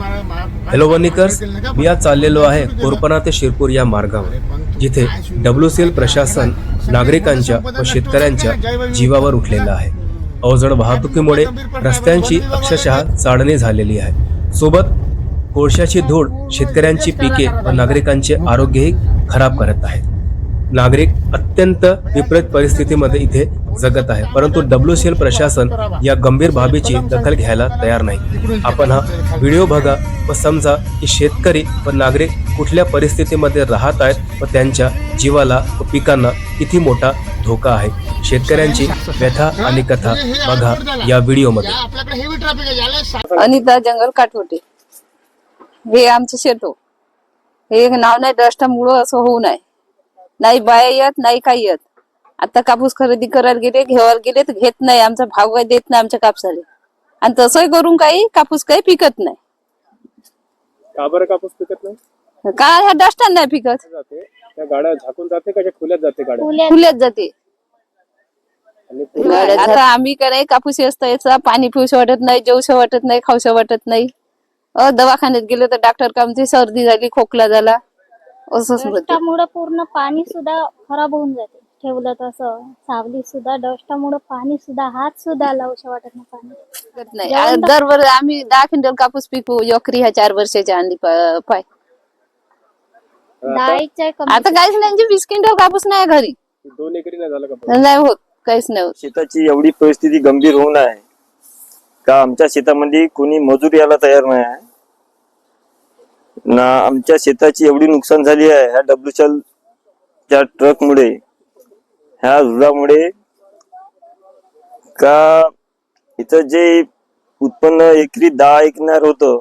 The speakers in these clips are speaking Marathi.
हॅलो वनिकर्स मी आज चाललेलो आहे कोरपणा ते शिरपूर या मार्गावर जिथे डब्ल्यू सी एल प्रशासन नागरिकांच्या व शेतकऱ्यांच्या जीवावर उठलेलं आहे. अवजड वाहतुकीमुळे रस्त्यांची अक्षरशः चाळणी झालेली आहे. सोबत कोळशाची धूळ शेतकऱ्यांची पिके व नागरिकांचे आरोग्यही खराब करत आहे. नागरिक अत्यंत विपरीत परिस्थितीमध्ये इथे जगत आहे. परंतु डब्ल्यू सी एल प्रशासन या गंभीर बाबीची दखल घ्यायला तयार नाही. आपण हा व्हिडिओ बघा व समजा की शेतकरी व नागरिक कुठल्या परिस्थितीमध्ये राहत आहेत व त्यांच्या जीवाला व पिकांना किती मोठा धोका आहे. शेतकऱ्यांची व्यथा आणि कथा बघा या व्हिडिओमध्ये. मध्ये अनिता जंगल काठवटे. हे आमचं शेतो हो. हे नाव नाही दष्टामुळं असं होऊ नये. नाही बाया येत नाही काही येत. आता कापूस खरेदी करायला गेले घेवायला गेले तर घेत नाही. आमचा भाव काही देत नाही आमच्या कापसाला. आणि तसंही करून काही कापूस काही पिकत नाही. का बरं कापूस पिकत नाही? काय ह्या दष्टान नाही पिकत? जाते? त्या गाड्या झाकून जाते का त्या खुल्यात जाते गाड्या? फुल्यात जाते. आणि आता आम्ही काय नाही कापूस असतं याचा पाणी पिऊस वाटत नाही जेवस वाटत नाही खाऊस वाटत नाही. अ दवाखान्यात गेलो तर डॉक्टर का म्हणते सर्दी झाली खोकला झाला. असंच म्हणते. डस्टामुळे पूर्ण पाणी सुद्धा खराब होऊन जाते. ठेवलं तसं. सावली सुद्धा डस्टामुळे पाणी सुद्धा हात सुद्धा लावूशा वाटत नाही पाणी. पिकत नाही. आ, दरवर आम्ही दहा क्विंटल कापूस पिकू यकरी ह्या चार वर्षाच्या पा- पाय. डाळीच्या कमी आता काहीच नाही वीस क्विंटल कापूस नाही घरी. दोन एकरी नाही झालं का नाही होत काहीच नाही होत. शेताची एवढी परिस्थिती गंभीर होऊन आहे का आमच्या शेतामध्ये कोणी मजूर यायला तयार नाही आहे? ना आमच्या शेताची एवढी नुकसान झाली आहे ह्या डब्ल्यूचल च्या ट्रक मुळे ह्या दुधामुळे का इथं जे उत्पन्न एकरी दहा एकणार होतं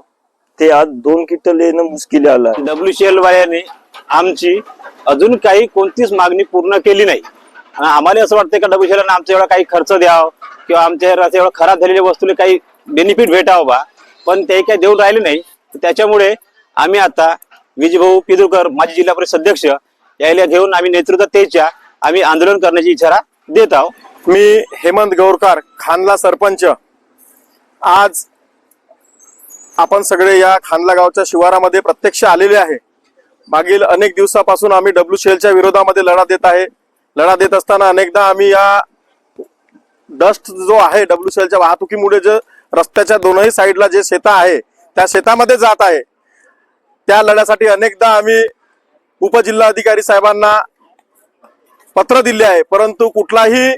ते आज दोन क्विंटल येणं मुश्किल आलं डब्ल्यूसीएल वाल्याने आमची अजून काही कोणतीच मागणी पूर्ण केली नाही. आणि आम्हाला असं वाटतं का डब्ल्यूसीएल आमचा एवढा काही खर्च द्यावा किंवा आमच्या असं एवढं खराब झालेल्या वस्तूला काही बेनिफिट भेटावं बा. पण ते काही देऊन राहिले नाही. त्याच्यामुळे आम्ही आता विजयभाऊ पिदुरकर माजी जिल्हा परिषद अध्यक्ष यायला घेऊन आम्ही नेतृत्व त्याच्या आम्ही आंदोलन करण्याची इशारा देत आहोत. मी हेमंत गौरकार खानला सरपंच. आज आपण सगळे या खानला गावच्या शिवारामध्ये प्रत्यक्ष आलेले आहे. मागील अनेक दिवसापासून आम्ही डब्ल्यू च्या विरोधामध्ये लढा देत आहे. लढा देत असताना अनेकदा आम्ही या डस्ट जो आहे डब्ल्यू च्या वाहतुकीमुळे जे रस्त्याच्या दोनही साईडला जे शेता आहे त्या शेतामध्ये जात आहे. त्या लढ्यासाठी अनेकदा आम्ही उपजिल्हाधिकारी साहेबांना पत्र दिले आहे परंतु कुठलाही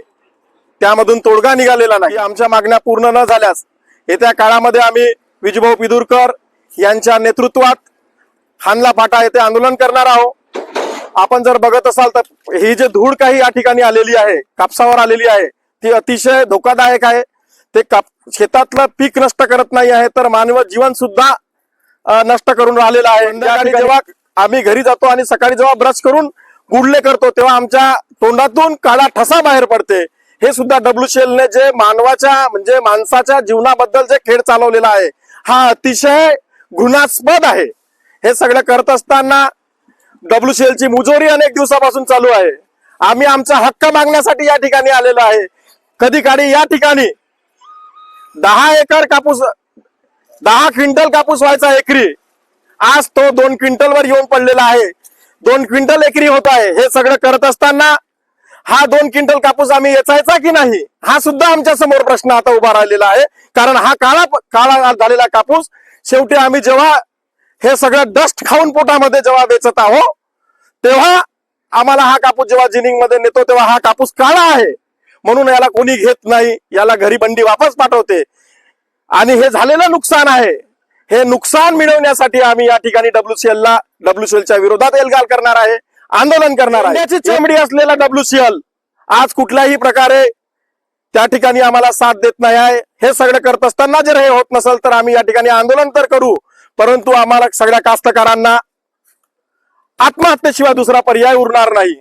त्यामधून तोडगा निघालेला नाही. आमच्या मागण्या पूर्ण न झाल्यास येत्या काळामध्ये आम्ही विजभाऊ पिदुरकर यांच्या नेतृत्वात हानला फाटा येथे आंदोलन करणार आहोत. आपण जर बघत असाल तर ही जे धूळ काही या ठिकाणी आलेली आहे कापसावर आलेली आहे ती अतिशय धोकादायक आहे. ते काप शेतातलं पीक नष्ट करत नाही आहे तर मानव जीवन सुद्धा नष्ट करून राहिलेलं आहे. जेव्हा आम्ही घरी जातो आणि सकाळी जेव्हा ब्रश करून गुडले करतो तेव्हा आमच्या तोंडातून काळा ठसा बाहेर पडते. हे सुद्धा डब्ल्यू ने जे मानवाच्या म्हणजे माणसाच्या जीवनाबद्दल जे खेळ चालवलेला आहे हा अतिशय घृणास्पद आहे. हे सगळं करत असताना डब्ल्यू ची मुजोरी अनेक दिवसापासून चालू आहे. आम्ही आमचा हक्क मागण्यासाठी या ठिकाणी आलेलो आहे. कधी काळी या ठिकाणी दहा एकर कापूस दहा क्विंटल कापूस व्हायचा एकरी. आज तो दोन क्विंटल वर येऊन पडलेला आहे. दोन क्विंटल एकरी होत आहे. हे सगळं करत असताना हा दोन क्विंटल कापूस आम्ही वेचायचा की नाही हा सुद्धा आमच्यासमोर प्रश्न आता उभा राहिलेला आहे. कारण हा काळा काळा झालेला कापूस शेवटी आम्ही जेव्हा हे सगळं डस्ट खाऊन पोटामध्ये जेव्हा वेचत आहो तेव्हा आम्हाला हा कापूस जेव्हा जिनिंगमध्ये नेतो तेव्हा हा कापूस काळा आहे. म्हणून याला कोणी घेत नाही याला घरी बंडी वापस पाठवते. आणि हे झालेलं नुकसान आहे. हे नुकसान मिळवण्यासाठी आम्ही या ठिकाणी डब्ल्यूसीएल ला डब्ल्यूसीएल च्या विरोधात एल्गार करणार आहे आंदोलन करणार आहे. चमडी असलेला डब्ल्यूसीएल आज कुठल्याही प्रकारे त्या ठिकाणी आम्हाला साथ देत नाही आहे. हे सगळं करत असताना जर हे होत नसेल तर आम्ही या ठिकाणी आंदोलन तर करू परंतु आम्हाला सगळ्या कास्तकारांना आत्महत्येशिवाय दुसरा पर्याय उरणार नाही.